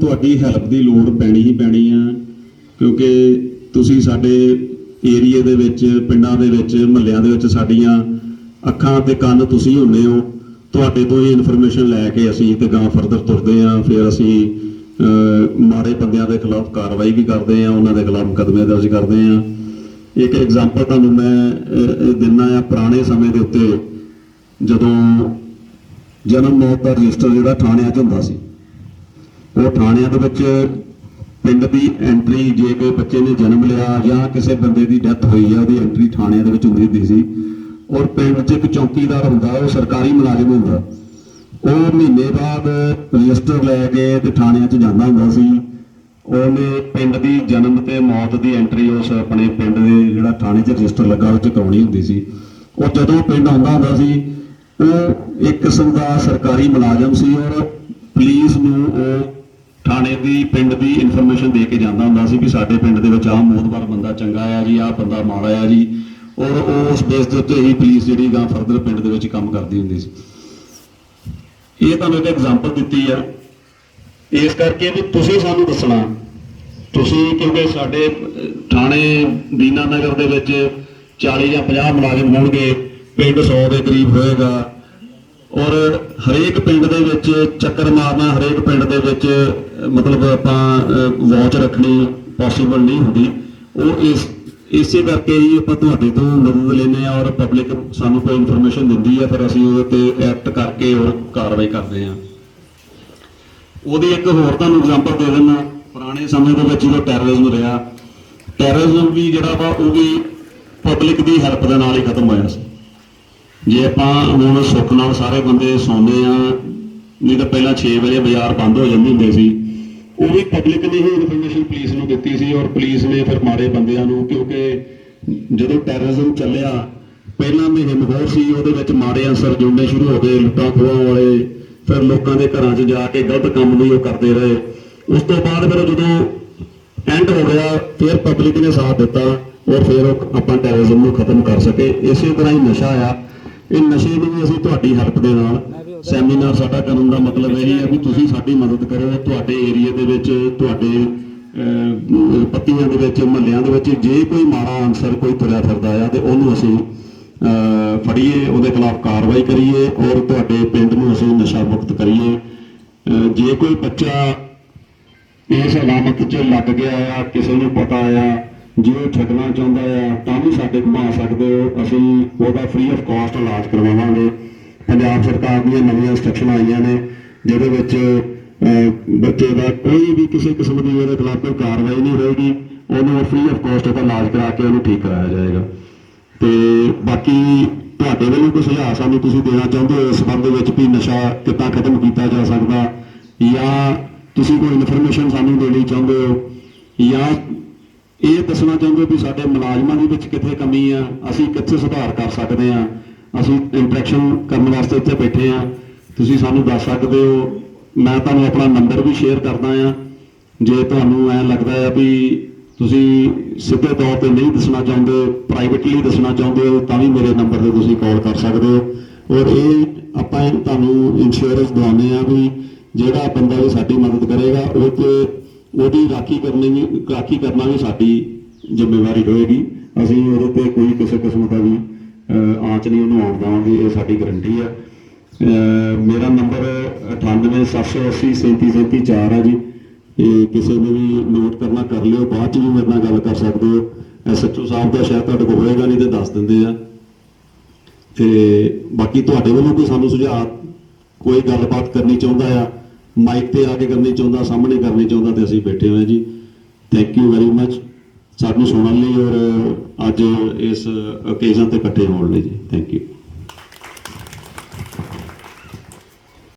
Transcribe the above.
ਤੁਹਾਡੀ ਹੈਲਪ ਦੀ ਲੋੜ ਪੈਣੀ ਹੀ ਪੈਣੀ ਆ ਕਿਉਂਕਿ ਤੁਸੀਂ ਸਾਡੇ ਏਰੀਏ ਦੇ ਵਿੱਚ ਪਿੰਡਾਂ ਦੇ ਵਿੱਚ ਮਹੱਲਿਆਂ ਦੇ ਵਿੱਚ ਸਾਡੀਆਂ ਅੱਖਾਂ ਤੇ ਕੰਨ ਤੁਸੀਂ ਹੁੰਦੇ ਹੋ। ਤੁਹਾਡੇ ਤੋਂ ਹੀ ਇਨਫੋਰਮੇਸ਼ਨ ਲੈ ਕੇ ਅਸੀਂ ਤੇ ਗਾਂ ਫਰਦਰ ਤੁਰਦੇ ਆ ਫਿਰ ਅਸੀਂ ਮਾੜੇ ਬੰਦਿਆਂ ਦੇ ਖਿਲਾਫ ਕਾਰਵਾਈ ਵੀ ਕਰਦੇ ਆ ਉਹਨਾਂ ਦੇ ਖਿਲਾਫ ਮੁਕੱਦਮੇ ਦਰਜ ਕਰਦੇ ਆ। ਇੱਕ ਐਗਜ਼ਾਮਪਲ ਤੁਹਾਨੂੰ ਮੈਂ ਅਹ, ਦਿੰਦਾ ਆ ਪੁਰਾਣੇ ਸਮੇਂ ਦੇ ਉੱਤੇ ਜਦੋਂ ਜਨਮ ਮੌਤ ਦਾ ਰਜਿਸਟਰ ਜਿਹੜਾ ਥਾਣਿਆਂ 'ਚ ਹੁੰਦਾ ਸੀ। ਉਹ ਥਾਣਿਆਂ ਦੇ ਵਿੱਚ ਪਿੰਡ ਦੀ ਐਂਟਰੀ ਜੇ ਕੋਈ ਬੱਚੇ ਨੇ ਜਨਮ ਲਿਆ ਜਾਂ ਕਿਸੇ ਬੰਦੇ ਦੀ ਡੈਥ ਹੋਈ ਆ, ਉਹਦੀ ਐਂਟਰੀ ਥਾਣਿਆਂ ਦੇ ਵਿੱਚ ਹੁੰਦੀ ਹੁੰਦੀ ਸੀ। ਔਰ ਪਿੰਡ 'ਚ ਇੱਕ ਚੌਕੀਦਾਰ ਹੁੰਦਾ, ਉਹ ਸਰਕਾਰੀ ਮੁਲਾਜ਼ਮ ਹੁੰਦਾ। ਉਹ ਮਹੀਨੇ ਬਾਅਦ ਰਜਿਸਟਰ ਲੈ ਕੇ ਤੇ ਥਾਣਿਆਂ 'ਚ ਜਾਂਦਾ ਹੁੰਦਾ ਸੀ। ਉਹਨੇ ਪਿੰਡ ਦੀ ਜਨਮ ਤੇ ਮੌਤ ਦੀ ਐਂਟਰੀ ਉਸ ਆਪਣੇ ਪਿੰਡ ਦੇ ਜਿਹੜਾ ਥਾਣੇ 'ਚ ਰਜਿਸਟਰ ਲੱਗਾ, ਉਹ 'ਚ ਕਰਾਉਣੀ ਹੁੰਦੀ ਸੀ। ਉਹ ਜਦੋਂ ਪਿੰਡ ਆਉਂਦਾ ਹੁੰਦਾ ਸੀ, ਉਹ ਇੱਕ ਕਿਸਮ ਦਾ ਸਰਕਾਰੀ ਮੁਲਾਜ਼ਮ ਸੀ ਔਰ ਪੁਲਿਸ ਨੂੰ ਉਹ ਦੀ ਪਿੰਡ ਦੀ ਇਨਫੋਰਮੇਸ਼ਨ ਦੇ ਕੇ ਜਾਂਦਾ ਹੁੰਦਾ ਸੀ ਵੀ ਸਾਡੇ ਪਿੰਡ ਦੇ ਵਿੱਚ ਆਹ ਮੋਦਵਾਰ ਬੰਦਾ ਚੰਗਾ ਆ ਜੀ, ਆਹ ਬੰਦਾ ਮਾੜਾ ਆ ਜੀ। ਔਰ ਉਸ ਬੇਸ ਦੇ ਉੱਤੇ ਹੀ ਪੁਲਿਸ ਜਿਹੜੀ ਗਾਂ ਫਰਦਰ ਪਿੰਡ ਦੇ ਵਿੱਚ ਕੰਮ ਕਰਦੀ ਹੁੰਦੀ ਸੀ। ਇਹ ਤੁਹਾਨੂੰ ਇੱਕ ਐਗਜ਼ਾਮਪਲ ਦਿੱਤੀ ਆ। ਇਸ ਕਰਕੇ ਵੀ ਤੁਸੀਂ ਸਾਨੂੰ ਦੱਸਣਾ, ਤੁਸੀਂ ਕਿਉਂਕਿ ਸਾਡੇ ਥਾਣੇ ਦੀਨਾ ਨਗਰ ਦੇ ਵਿੱਚ 40 ਜਾਂ 50 ਮੁਲਾਜ਼ਮ ਹੋਣਗੇ, ਪਿੰਡ 100 ਦੇ ਕਰੀਬ ਹੋਏਗਾ। ਔਰ ਹਰੇਕ ਪਿੰਡ ਦੇ ਵਿੱਚ ਚੱਕਰ ਮਾਰਨਾ, ਹਰੇਕ ਪਿੰਡ ਦੇ ਵਿੱਚ ਮਤਲਬ ਆਪਾਂ ਵਾਚ ਰੱਖਣੀ ਪੋਸੀਬਲ ਨਹੀਂ ਹੁੰਦੀ। ਉਹ ਇਸ, ਇਸੇ ਕਰਕੇ ਹੀ ਆਪਾਂ ਤੁਹਾਡੇ ਤੋਂ ਮਦਦ ਲੈਂਦੇ ਆ ਔਰ ਪਬਲਿਕ ਸਾਨੂੰ ਕੋਈ ਇਨਫੋਰਮੇਸ਼ਨ ਦਿੰਦੀ ਹੈ, ਫਿਰ ਅਸੀਂ ਉਹਦੇ ਤੇ ਐਕਟ ਕਰਕੇ ਔਰ ਕਾਰਵਾਈ ਕਰਦੇ ਆ ਉਹਦੀ ਇੱਕ ਹੋਰ ਤੁਹਾਨੂੰ ਐਗਜ਼ਾਮਪਲ ਦੇ ਦਿੰਦਾ ਪੁਰਾਣੇ ਸਮੇਂ ਦੇ ਵਿੱਚ ਜਦੋਂ ਟੈਰਰਿਜ਼ਮ ਰਿਹਾ ਟੈਰਰਿਜ਼ਮ ਵੀ ਜਿਹੜਾ ਵਾ ਉਹ ਵੀ ਪਬਲਿਕ ਦੀ ਹੈਲਪ ਦੇ ਨਾਲ ਹੀ ਖਤਮ ਹੋਇਆ ਸੀ। ਜੇ ਆਪਾਂ ਹੁਣ ਸੁੱਖ ਨਾਲ ਸਾਰੇ ਬੰਦੇ ਸੌਂਦੇ ਆ, ਨਹੀਂ ਤਾਂ ਪਹਿਲਾਂ 6 ਵਜੇ ਬਾਜ਼ਾਰ ਬੰਦ ਹੋ ਜਾਂਦੇ ਹੁੰਦੇ ਸੀ। ਉਹ ਵੀ ਪਬਲਿਕ ਨੇ ਹੀ ਇਨਫੋਰਮੇਸ਼ਨ ਪੁਲਿਸ ਨੂੰ ਦਿੱਤੀ ਸੀ ਔਰ ਪੁਲਿਸ ਨੇ ਫਿਰ ਮਾੜੇ ਬੰਦਿਆਂ ਨੂੰ ਕਿਉਂਕਿ ਜਦੋਂ ਟੈਰਰਿਜ਼ਮ ਚੱਲਿਆ, ਪਹਿਲਾਂ ਮੁਹਿੰਮ ਹੋਰ ਸੀ, ਉਹਦੇ ਵਿੱਚ ਮਾੜੇ ਅਨਸਰ ਜੁੜਨੇ ਸ਼ੁਰੂ ਹੋ ਗਏ, ਲੁੱਟਾਂ ਖੋਹਾਂ ਵਾਲੇ, ਫਿਰ ਲੋਕਾਂ ਦੇ ਘਰਾਂ 'ਚ ਜਾ ਕੇ ਗਲਤ ਕੰਮ ਵੀ ਉਹ ਕਰਦੇ ਰਹੇ। ਉਸ ਤੋਂ ਬਾਅਦ ਫਿਰ ਜਦੋਂ ਐਂਡ ਹੋ ਗਿਆ, ਫਿਰ ਪਬਲਿਕ ਨੇ ਸਾਥ ਦਿੱਤਾ ਔਰ ਫਿਰ ਉਹ ਆਪਾਂ ਟੈਰਰਿਜ਼ਮ ਨੂੰ ਖਤਮ ਕਰ ਸਕੇ। ਇਸੇ ਤਰ੍ਹਾਂ ਹੀ ਨਸ਼ਾ ਆ। ਇਹ ਨਸ਼ੇ ਨੂੰ ਵੀ ਅਸੀਂ ਤੁਹਾਡੀ ਹੈਲਪ ਦੇ ਨਾਲ ਸੈਮੀਨਾਰ ਸਾਡਾ ਕਰਨ ਦਾ ਮਤਲਬ ਇਹ ਹੈ ਵੀ ਤੁਸੀਂ ਸਾਡੀ ਮਦਦ ਕਰੋ ਤੁਹਾਡੇ ਏਰੀਆ ਦੇ ਵਿੱਚ ਤੁਹਾਡੇ ਪੱਤੀਆਂ ਦੇ ਵਿੱਚ ਮਹੱਲਿਆਂ ਦੇ ਵਿੱਚ ਜੇ ਕੋਈ ਮਾੜਾ ਅਨਸਰ ਕੋਈ ਤੁਰਿਆ ਫਿਰਦਾ ਆ ਤੇ ਉਹਨੂੰ ਅਸੀਂ ਅਹ, ਫੜੀਏ ਉਹਦੇ ਖਿਲਾਫ ਕਾਰਵਾਈ ਕਰੀਏ ਔਰ ਤੁਹਾਡੇ ਪਿੰਡ ਨੂੰ ਅਸੀਂ ਨਸ਼ਾ ਮੁਕਤ ਕਰੀਏ। ਜੇ ਕੋਈ ਬੱਚਾ ਇਸ ਅਲਾਮਤ 'ਚ ਲੱਗ ਗਿਆ ਆ ਕਿਸੇ ਨੂੰ ਪਤਾ ਆ ਜੇ ਉਹ ਛੱਡਣਾ ਚਾਹੁੰਦਾ ਆ, ਤਾਂ ਵੀ ਸਾਡੇ ਕੋਲ ਆ ਸਕਦੇ ਹੋ। ਅਸੀਂ ਉਹਦਾ ਫ੍ਰੀ ਆਫ ਕਾਸਟ ਇਲਾਜ ਕਰਵਾਵਾਂਗੇ। ਪੰਜਾਬ ਸਰਕਾਰ ਦੀਆਂ ਨਵੀਆਂ ਇੰਸਟਰਕਸ਼ਨਾਂ ਆਈਆਂ ਨੇ, ਜਿਹਦੇ ਵਿੱਚ ਬੱਚੇ ਦਾ ਕੋਈ ਵੀ ਕਿਸੇ ਕਿਸਮ ਦੀ ਉਹਦੇ ਖਿਲਾਫ ਕੋਈ ਕਾਰਵਾਈ ਨਹੀਂ ਹੋਏਗੀ। ਉਹਨੂੰ ਫ੍ਰੀ ਆਫ ਕਾਸਟ ਉਹਦਾ ਇਲਾਜ ਕਰਾ ਕੇ ਉਹਨੂੰ ਠੀਕ ਕਰਾਇਆ ਜਾਏਗਾ। ਤੇ ਬਾਕੀ ਤੁਹਾਡੇ ਵੱਲੋਂ ਕੋਈ ਸੁਝਾਅ ਸਾਨੂੰ ਤੁਸੀਂ ਦੇਣਾ ਚਾਹੁੰਦੇ ਹੋ, ਇਸ ਸੰਬੰਧ ਵਿੱਚ ਵੀ ਨਸ਼ਾ ਕਿੱਦਾਂ ਖਤਮ ਕੀਤਾ ਜਾ ਸਕਦਾ? ਜਾਂ ਤੁਸੀਂ ਕੋਈ ਇਨਫੋਰਮੇਸ਼ਨ ਸਾਨੂੰ ਦੇਣੀ ਚਾਹੁੰਦੇ ਹੋ? ਜਾਂ ਇਹ ਦੱਸਣਾ ਚਾਹੁੰਦੇ ਹੋ ਵੀ ਸਾਡੇ ਮੁਲਾਜ਼ਮਾਂ ਦੇ ਵਿੱਚ ਕਿੱਥੇ ਕਮੀ ਆ? ਅਸੀਂ ਕਿੱਥੇ ਸੁਧਾਰ ਕਰ ਸਕਦੇ ਆ? ਅਸੀਂ ਇੰਟਰੈਕਸ਼ਨ ਕਰਨ ਵਾਸਤੇ ਇੱਥੇ ਬੈਠੇ ਆ। ਤੁਸੀਂ ਸਾਨੂੰ ਦੱਸ ਸਕਦੇ ਹੋ, ਮੈਂ ਤੁਹਾਨੂੰ ਆਪਣਾ ਨੰਬਰ ਵੀ ਸ਼ੇਅਰ ਕਰਦਾ ਆ। ਜੇ ਤੁਹਾਨੂੰ ਐ ਲੱਗਦਾ ਆ ਵੀ ਤੁਸੀਂ ਸਿੱਧੇ ਤੌਰ ਤੇ ਨਹੀਂ ਦੱਸਣਾ ਚਾਹੁੰਦੇ ਪ੍ਰਾਈਵੇਟਲੀ ਦੱਸਣਾ ਚਾਹੁੰਦੇ ਹੋ, ਤਾਂ ਵੀ ਮੇਰੇ ਨੰਬਰ ਤੇ ਤੁਸੀਂ ਕਾਲ ਕਰ ਸਕਦੇ ਹੋ। ਔਰ ਇਹ ਆਪਾਂ ਇਹ ਤੁਹਾਨੂੰ ਇੰਸ਼ੋਰੈਂਸ ਦਵਾਉਂਦੇ ਆ ਵੀ ਜਿਹੜਾ ਬੰਦਾ ਵੀ ਸਾਡੀ ਮਦਦ ਕਰੇਗਾ ਉਹ ਤੇ ਉਹਦੀ ਰਾਖੀ ਕਰਨੀ ਵੀ ਰਾਖੀ ਕਰਨਾ ਵੀ ਸਾਡੀ ਜ਼ਿੰਮੇਵਾਰੀ ਹੋਏਗੀ ਅਸੀਂ ਉਹਦੇ ਤੇ ਕੋਈ ਕਿਸੇ ਕਿਸਮ ਦਾ ਵੀ ਆਂਚ ਨਹੀਂ ਉਹਨੂੰ ਆਉਣ ਦੇਵਾਂਗੇ, ਇਹ ਸਾਡੀ ਗਰੰਟੀ ਹੈ ਮੇਰਾ ਨੰਬਰ 9878037334 ਹੈ ਜੀ। ਇਹ ਕਿਸੇ ਨੇ ਵੀ ਨੋਟ ਕਰਨਾ ਕਰ ਲਿਓ, ਬਾਅਦ ਚ ਵੀ ਮੇਰੇ ਨਾਲ ਗੱਲ ਕਰ ਸਕਦੇ ਹੋ। ਐਸਐਚਓ ਸਾਹਿਬ ਦਾ ਸ਼ਾਇਦ ਤੁਹਾਡੇ ਕੋਲ ਹੋਏਗਾ, ਨਹੀਂ ਤੇ ਦੱਸ ਦਿੰਦੇ ਆ। ਤੇ ਬਾਕੀ ਤੁਹਾਡੇ ਵੱਲੋਂ ਕੋਈ ਸਾਨੂੰ ਸੁਝਾਅ, ਕੋਈ ਗੱਲਬਾਤ ਕਰਨੀ ਚਾਹੁੰਦਾ ਆ ਮਾਈਕ ਤੇ ਆ ਕੇ ਕਰਨੀ ਚਾਹੁੰਦਾ, ਸਾਹਮਣੇ ਕਰਨੀ ਚਾਹੁੰਦਾ ਤੇ ਅਸੀਂ ਬੈਠੇ ਹੋਏ ਜੀ। ਥੈਂਕ ਯੂ ਵੈਰੀ ਮੱਚ ਸਾਨੂੰ ਸੁਣਨ ਲਈ ਔਰ ਅੱਜ ਇਸ ਓਕੇਜ਼ਨ ਤੇ ਇਕੱਠੇ ਹੋਣ ਲਈ ਜੀ। Thank you